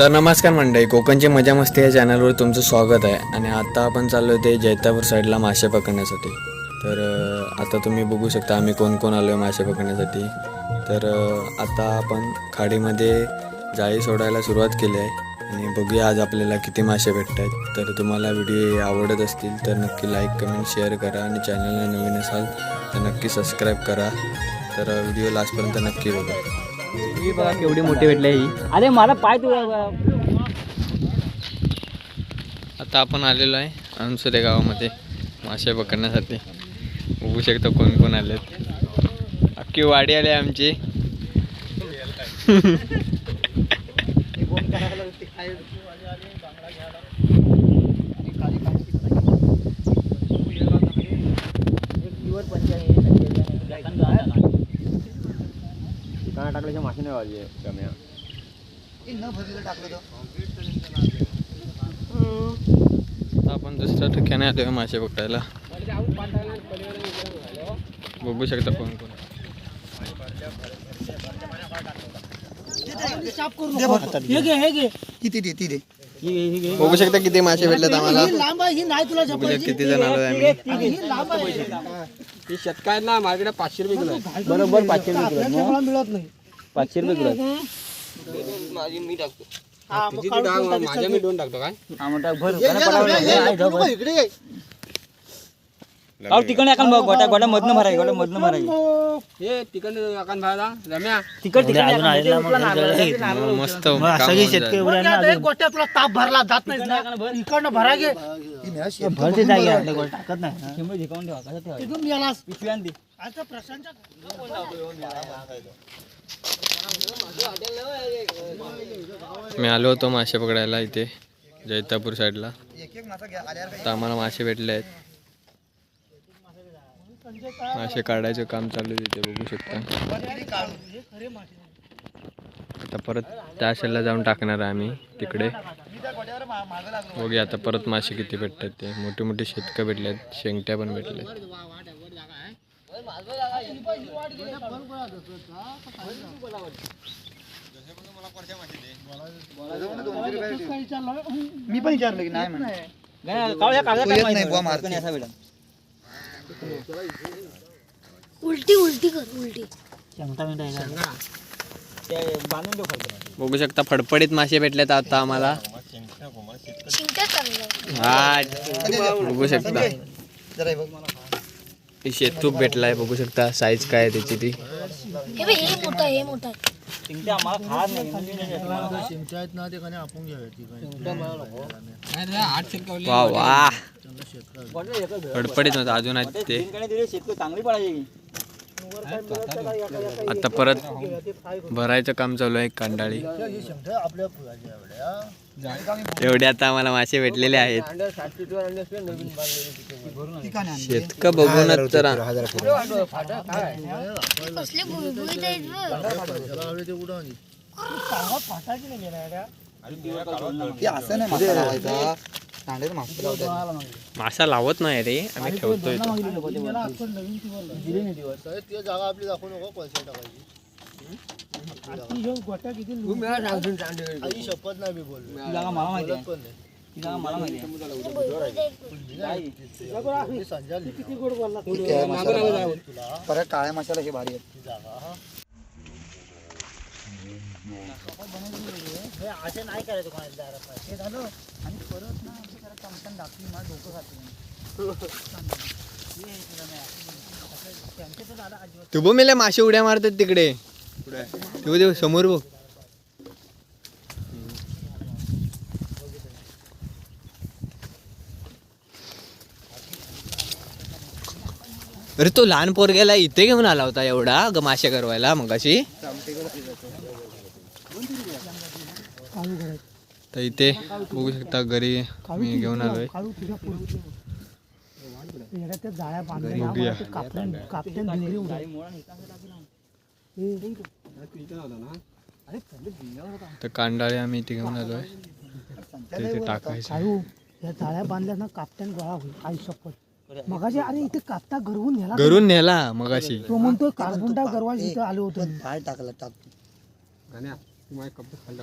तर नमस्कार मंडळी कोकणची मजा मस्ती या चॅनलवर तुमचं स्वागत आहे. आणि आता आपण चाललो ते जैतापूर साईडला मासे पकडण्यासाठी. तर आता तुम्ही बघू शकता आम्ही कोण कोण आलो आहे मासे पकडण्यासाठी. तर आता आपण खाडीमध्ये जाळी सोडायला सुरुवात केली आहे. आणि बघूया आज आपल्याला किती मासे भेटत आहेत तर तुम्हाला व्हिडिओ आवडत असतील तर नक्की लाईक कमेंट शेअर करा. आणि चॅनलला नवीन असाल तर नक्की सबस्क्राईब करा. तर व्हिडिओ लास्टपर्यंत नक्की बघा. ही बघा केवढी मोठी भेटली ही. अरे मला पाय तू आता आपण आलेलो आहे अनसुरे गावामध्ये मासे पकडण्यासाठी. बघू शकता कोण कोण आलेत. अख्खी वाडी आली आहे. आमची टाकल्याच्या मासे नाही वाजले कम्या आता आपण दुसऱ्या ठिकाणी आलो आहे मासे पकडायला बघू शकता कोण कोण. हे हे किती दे ती दे. बघू शकता किती मासे भेटलेत आम्हाला. बघू शकता किती जण आलो आहे आम्ही. ही लांब आहे ही शतकात ना माझ्याकडे पाचशे रुपये किलो आहे. बरोबर पाचशे रुपये किलो आहे. मिळत नाही. पाचशे रुपये किलो आहे. हा. माझ्या मी दोन टाकतो काय? हा भर. अहो तिकडे एका गोट्या गोट्या मधनं भराय गोट्या मधनं भराय हे तिकडे अकान भायला रम्या. तिकड तिकडे मस्त काम होऊन जाईल. मग काय रे, गोट्या तुला ताप भरला जात नाही ना. इकडनं भरा घे भरते जागी आपल्या गोट्या टाकत नाही. ना. शंभर झिकावून ठेवा कसं ठेवा तिथून गेलास पिशवी आण ती. आता प्रशांतच्या मी आलो होतो मासे पकडायला इथे जैतापूर साईडला. एक एक मासा घ्या आल्यावर तर आम्हाला मासे भेटले आहेत. मासे काढायचं काम चालू आहे तिथे बघू शकता. आता परत त्या साईडला जाऊन टाकणार आहे आम्ही तिकडे. बघूया आता परत मासे किती भेटतात ते. मोठे मोठे शेतकं भेटले आहेत शेंगट्या पण भेटल्या मी पण विचारलं की नाही म्हणा. उलटी उलटी कर उलटी. बघू शकता फडफडीत मासे भेटलेत आता आम्हाला. हा बघू शकता शेतूक भेटलाय बघू शकता साईज काय आहे त्याची ती हे वा वा नव्हतं अजून आहेत ते चांगली पडायची आता परत भरायचं काम चालू आहे कांडाळी. एवढे आता आम्हाला मासे भेटलेले आहेत. शेतक बघूनच जरा. कसले गुळगुळीत आहेत बघ. ते असं नाही मासा लावत नाही रे आम्ही ठेवतोय तो. ती जागा आपली दाखवू नको पैसे टाकायची. शपथ नाही मी बोललो. ती जागा मला माहिती आहे. पण नाही. परत काळ्या मसाला हे भारी आहे. नाही करायचं दारात. झालं आणि परत ना जरा दाखली मला डोकं खाते तू बघ मेल्या मासे उड्या मारतात तिकडे तू देऊ समोर बघ अरे तो लहान पोरग्याला इथे घेऊन आला होता एवढा ग मासे करवायला मग अशी तर इथे बघू शकता घरी मी घेऊन आलोय. तर कांडाळे आम्ही इथे घेऊन आलोय. ते इथे टाकायचं. या जाळ्या बांधल्या ना कापट्यान गोळा होईल आई शपथ. मगाशी अरे इथे कापता गरवून नेला घरून नेला मग अशी तो म्हणतोय कारबुंडा गरवाज इथं आलो होतो. काय टाकलं टाक. गाण्या तू माझे कपडे खाल्ला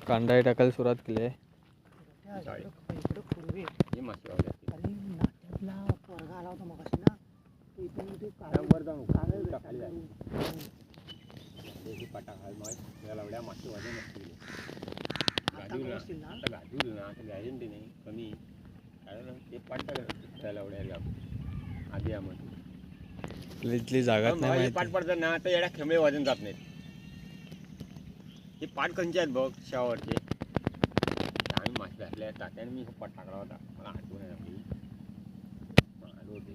लावड्या गाव आधी आम्हाला. आपल्या इथली जागाच नाही हे पाट माहिती पडतात ना तर येड्या खेमे वजन जात नाहीत. हे पाटकंचे आहेत बघ शावरचे आम्ही मासे घातले तात्याने मी पाट टाकला होता. मला आठवण आहे आपली आलो होते.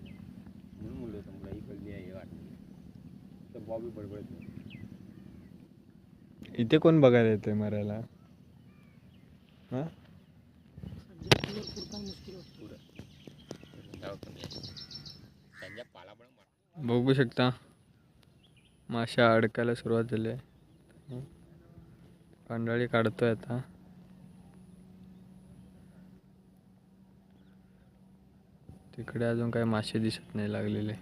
म्हणून म्हणलं होतं मला ही कळली आहे वाटली. तर बॉबी बडबडत नाही इथे कोण बघायला येते मरायला? हा? बघू शकता. माशा अडकायला सुरुवात झाली आहे. कांडाळी काढतोय आता. तिकडे अजून काही मासे दिसत नाही लागलेले.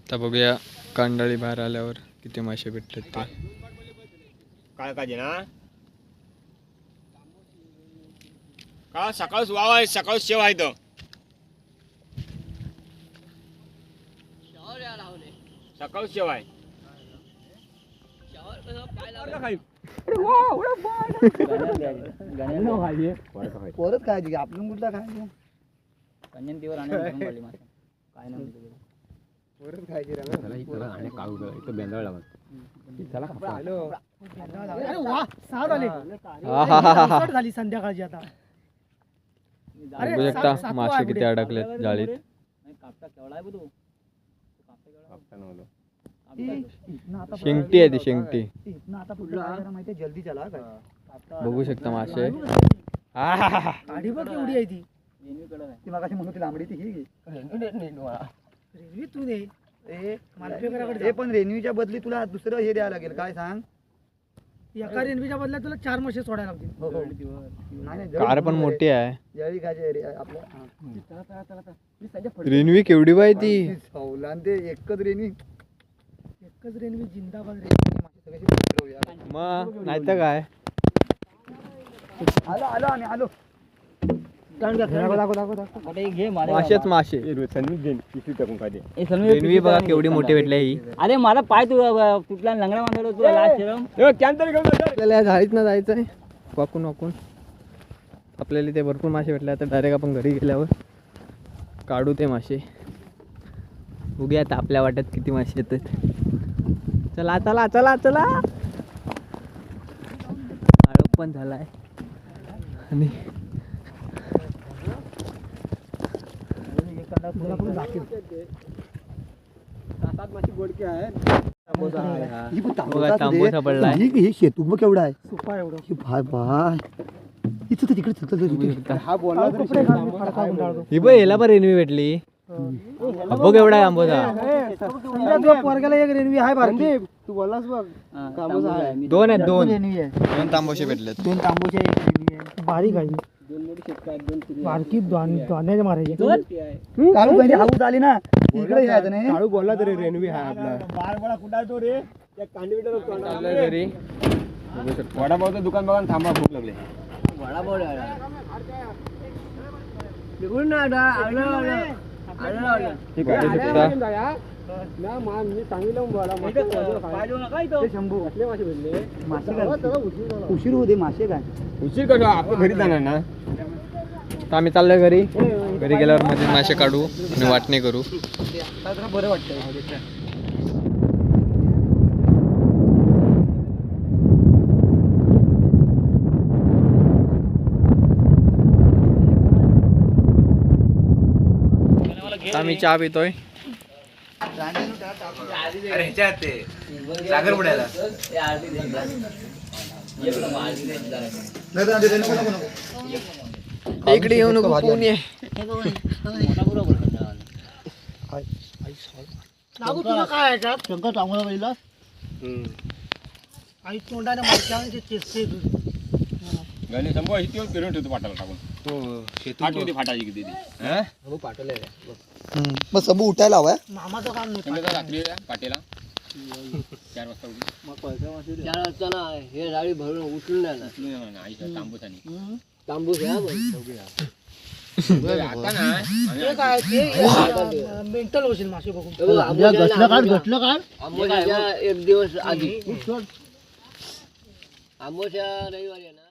आता बघूया कांडाळी बाहेर आल्यावर किती मासे भेटतात ते. काय काजे ना? का सकाळ वाव आहे सकाळ शेव आहे तर सकाळ शेव आहे परत खायची आपण कुठला खायची कंजनतीवर आणि भरून पडली मासे. काय नाही म्हणतो तिकडे. परत खायची रे अरे वा सहा झाले आहाहाहा. पावसाळ्यात झाली संध्याकाळची आता अरे, बघू शकता मासे आहे किती. अडकलेत जाळीत. शेंगटी आहे ती शेंगटी जल्दी चला काय? बघू शकता मासे. गाडी बघ एवढी आहे ती. ती मगाशी म्हणून ती लांबडी ती ही. रेल्वे तू दे. ए, मालपेकराकडे ए पण रेन्यूच्या बदली तुला दुसरं हे द्यायला लागेल काय सांग? एका रेल्वेच्या बदल्यात तुला चार मासे सोडायला लागतील. हो, हो. नाही, नाही, कार पण मोठी आहे. रे, आपलं हा. रेनवी केवढी बाय ती? ते एकच रेन्यू एकच रेल्वे जिंदाबाद रेल्वे मग नाही तर काय? आलो आलो आम्ही आलो. टाकून खाते रेनवी बघा केवढी मोठी भेटली ही. अरे मला पाय तू तुटला लंगडा मांडलो तुला लास्ट आपल्याला या झाडीत ना जायचं आहे वाकून वाकून. आपल्याला इथे भरपूर मासे भेटले आता डायरेक्ट आपण घरी गेल्यावर काढू ते मासे. बघूया आता आपल्या वाट्यात किती मासे येतात. चला चला चला चला. आळप पण झालाय. आणि बघा तांबूसा हे. केवढा आहे? सुपा एवढं. हे भाय भाय इथं तर तिकडे. हा बोलला. ही बघ याला पण रेनवी भेटली. बघ एवढा आहे आंबोसा पोरग्याला एक रेल्वे आहे बारकी. तू बोललास बघ. दोन आहेत दोन. रेल्वे आहे. दोन तांबोशे भेटलेत. दोन एक आहे. बारीक आहे. बारकी दोन्याच्या मारायची. काळू काही हाऊस आली ना इकडे यायचं नाही काळू बोलला तरी रेनवी आहे आपला. बार बडा कुठं तो रे? त्या वडापावचं दुकान बघा थांबा भूक लागले. हे उशीर होते मासे काय उशीर कसा आपण घरी जाणार ना. तर आम्ही चाललोय घरी. घरी गेल्यावर मध्ये मासे काढू आणि वाटणी करू. बरं वाटत आम्ही चहा पितोय. सागर इकडे येऊ नको कोण लागू तुला काय आहे का शंकर चांगला पहिला आई तोंडाने मारच्या चेचते गणे संभव अशी ती फिरून ठेवतो पाटाला टाकून. फाट होती फाटाची किती ती. मग सबू उठायला हवाय मामाचं काम नाही रात्री पाटेला. चार वाजता चार वाजता ना हे गाडी भरून उचलून ना उचलून येणार तांबूस घ्या आता ना काय ते मेंटल होशील मासे बघून घटलं काढ घटलं काढ आंबोच्या एक दिवस आधी आंबोच्या रविवारी आहे ना